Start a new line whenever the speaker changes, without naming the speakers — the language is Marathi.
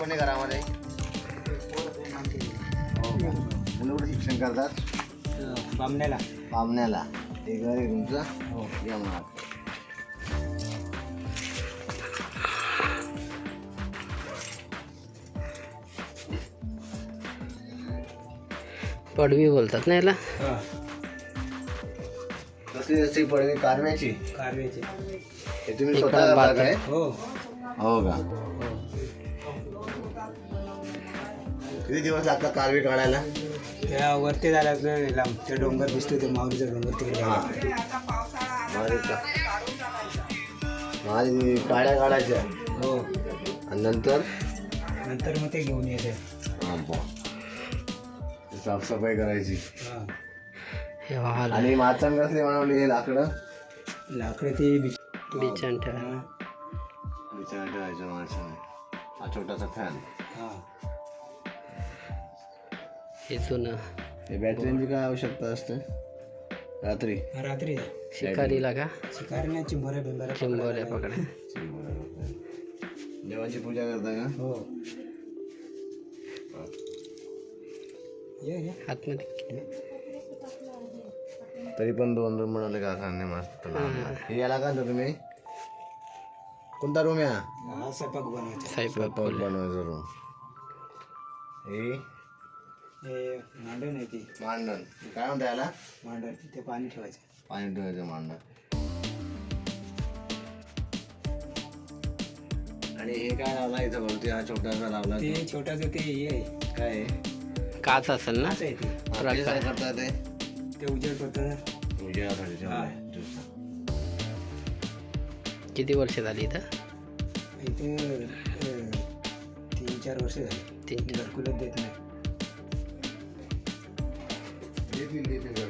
कोणी घरामध्ये. हो. का? मुलं कुठे शिक्षण करतात?
बामण्याला.
पामण्याला ते घर आहे तुमचं?
हो.
या मग.
पडवी बोलतात ना याला?
कसली असते पडवी? कारव्याची
कारवेचे
हे तुम्ही स्वतः करताय
हो.
हो का? किती दिवस लागतात कारवी काढायला?
त्या वरती झाला ते डोंगर दिसतो ते माऊलीचा डोंगर तिकडे.
हा. माझे काड्या काढायच्या.
हो.
आणि नंतर?
नंतर मग ते घेऊन येते.
हा, बुवा. साफसफाई करायची.
हा.
हे
आणि माचण कसली बनवली हे लाकडं?
लाकडे ते बी-
बिचन ठेवा.
विचार ठेवायचं माणसाने हा छोटासा फॅन
हा.
हे जुनं.
हे बॅटरीची काय आवश्यकता असते? रात्री.
रात्री.
शिकारीला का?
शिकारी चिंबोऱ्या बिंबऱ्या
चिंबोऱ्या पकड्या
देवाची पूजा करता का?
हो. ये ये.
आतमध्ये
तरी पण दोन रूम बनवले काकांनी मस्त हे. याला का तुम्ही? कोणता रूम या
हा? स्वयंपाक बनवायचा.
स्वयंपाक बनवायचा. रूम हे?
हे मांडण आहे ती.
मांडण. काय म्हणता याला?
मांडण. ते पाणी ठेवायचं.
पाणी ठेवायचं मांडण. आणि हे काय लावला इथं वरती? हा छोटासा लावला
ते छोटाचं ते हे आहे.
काय आहे?
काच असेल ना?
असं आहे ते.
हा, त्याचे काय करतात ते?
ते उजेड करतं ना.
विजयासाठी ठेवलंय.
किती वर्ष झाली इथं?
इथे अं, तीन चार वर्ष झाली.
तीन
घरकुलच देत नाही.
Livre Livre,